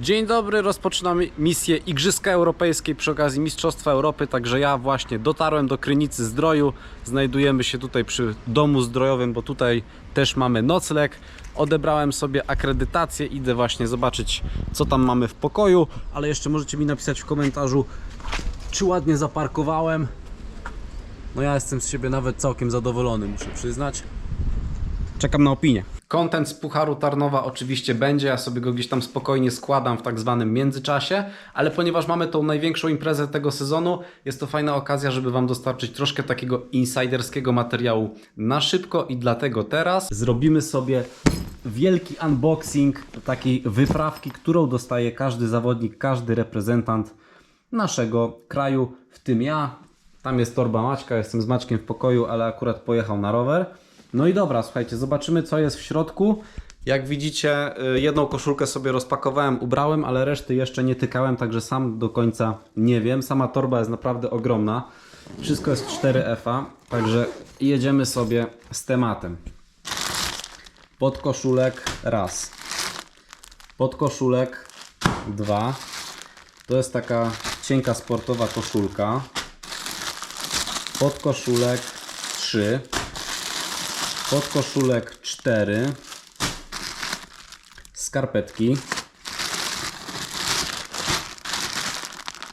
Dzień dobry, rozpoczynamy misję Igrzyska Europejskie przy okazji Mistrzostwa Europy, także ja właśnie dotarłem do Krynicy Zdroju. Znajdujemy się tutaj przy domu zdrojowym, bo tutaj też mamy nocleg. Odebrałem sobie akredytację, idę właśnie zobaczyć co tam mamy w pokoju, ale jeszcze możecie mi napisać w komentarzu czy ładnie zaparkowałem. No ja jestem z siebie nawet całkiem zadowolony, muszę przyznać. Czekam na opinię. Content z Pucharu Tarnowa oczywiście będzie, ja sobie go gdzieś tam spokojnie składam w tak zwanym międzyczasie, ale ponieważ mamy tą największą imprezę tego sezonu, jest to fajna okazja, żeby Wam dostarczyć troszkę takiego insiderskiego materiału na szybko i dlatego teraz zrobimy sobie wielki unboxing takiej wyprawki, którą dostaje każdy zawodnik, każdy reprezentant naszego kraju, w tym ja. Tam jest torba Maćka, jestem z Maćkiem w pokoju, ale akurat pojechał na rower. No i dobra, słuchajcie, zobaczymy co jest w środku. Jak widzicie, y, jedną koszulkę sobie rozpakowałem, ubrałem, ale reszty jeszcze nie tykałem, także sam do końca nie wiem. Sama torba jest naprawdę ogromna. Wszystko jest 4FA, także jedziemy sobie z tematem. Podkoszulek raz. Podkoszulek dwa. To jest taka cienka sportowa koszulka. Podkoszulek 3. Podkoszulek 4. Skarpetki.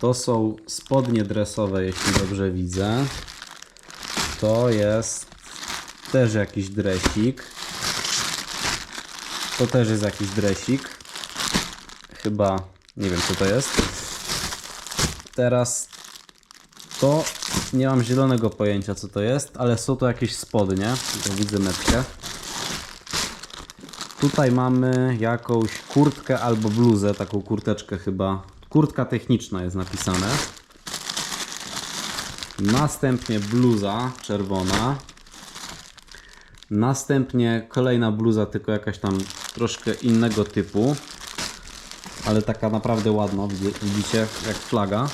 To są spodnie dresowe, jeśli dobrze widzę. To jest też jakiś dresik. To też jest jakiś dresik. Chyba nie wiem co to jest. Teraz to nie mam zielonego pojęcia co to jest, ale są to jakieś spodnie. Tutaj widzę metkę. Tutaj mamy jakąś kurtkę albo bluzę, taką kurteczkę chyba. Kurtka techniczna jest napisane. Następnie bluza czerwona. Następnie kolejna bluza, tylko jakaś tam troszkę innego typu. Ale taka naprawdę ładna, widzi- widzicie, jak flaga.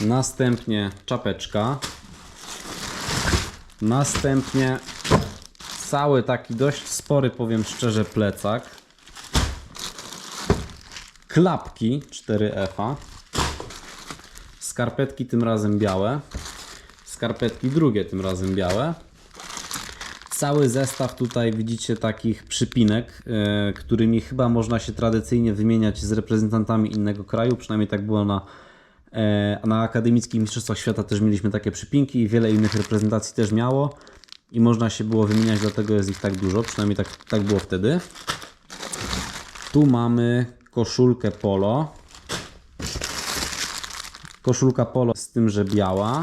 Następnie czapeczka. Następnie cały taki dość spory, powiem szczerze, plecak. Klapki 4F. Skarpetki tym razem białe. Skarpetki drugie tym razem białe. Cały zestaw tutaj widzicie takich przypinek, e, którymi chyba można się tradycyjnie wymieniać z reprezentantami innego kraju. Przynajmniej tak było na, e, na akademickich mistrzostwach świata też mieliśmy takie przypinki i wiele innych reprezentacji też miało. I można się było wymieniać, dlatego jest ich tak dużo. Przynajmniej tak, tak było wtedy. Tu mamy koszulkę polo. Koszulka polo z tym, że biała.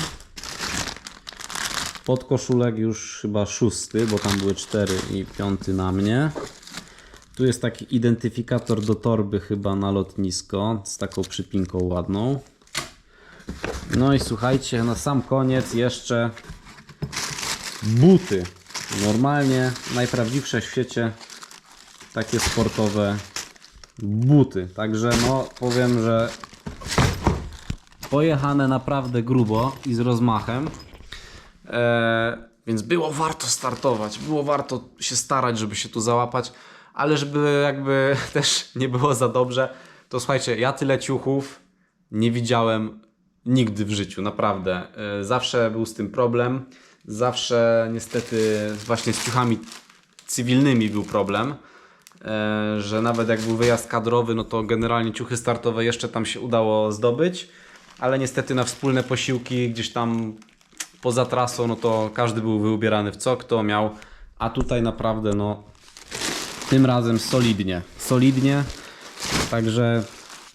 Podkoszulek już chyba szósty, bo tam były cztery i piąty na mnie. Tu jest taki identyfikator do torby chyba na lotnisko z taką przypinką ładną. No i słuchajcie, na sam koniec jeszcze buty. Normalnie najprawdziwsze w świecie takie sportowe buty. Także no powiem, że pojechane naprawdę grubo i z rozmachem. E, więc było warto startować, było warto się starać, żeby się tu załapać, ale żeby jakby też nie było za dobrze, to słuchajcie, ja tyle ciuchów nie widziałem nigdy w życiu, naprawdę. E, zawsze był z tym problem, zawsze niestety właśnie z ciuchami cywilnymi był problem, e, że nawet jak był wyjazd kadrowy, no to generalnie ciuchy startowe jeszcze tam się udało zdobyć, ale niestety na wspólne posiłki gdzieś tam poza trasą, no to każdy był wyubierany w co kto miał, a tutaj naprawdę no tym razem solidnie, solidnie, także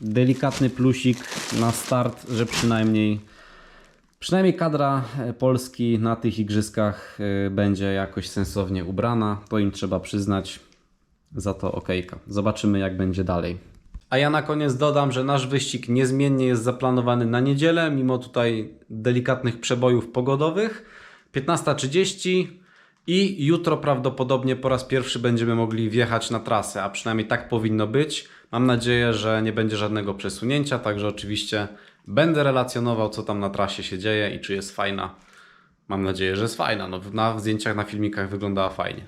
delikatny plusik na start, że przynajmniej przynajmniej kadra e, Polski na tych igrzyskach e, będzie jakoś sensownie ubrana, to im trzeba przyznać, za to okejka. Zobaczymy jak będzie dalej. A ja na koniec dodam, że nasz wyścig niezmiennie jest zaplanowany na niedzielę, mimo tutaj delikatnych przebojów pogodowych. 15.30 i jutro prawdopodobnie po raz pierwszy będziemy mogli wjechać na trasę, a przynajmniej tak powinno być. Mam nadzieję, że nie będzie żadnego przesunięcia, także oczywiście będę relacjonował, co tam na trasie się dzieje i czy jest fajna. Mam nadzieję, że jest fajna. No, na zdjęciach, na filmikach wyglądała fajnie.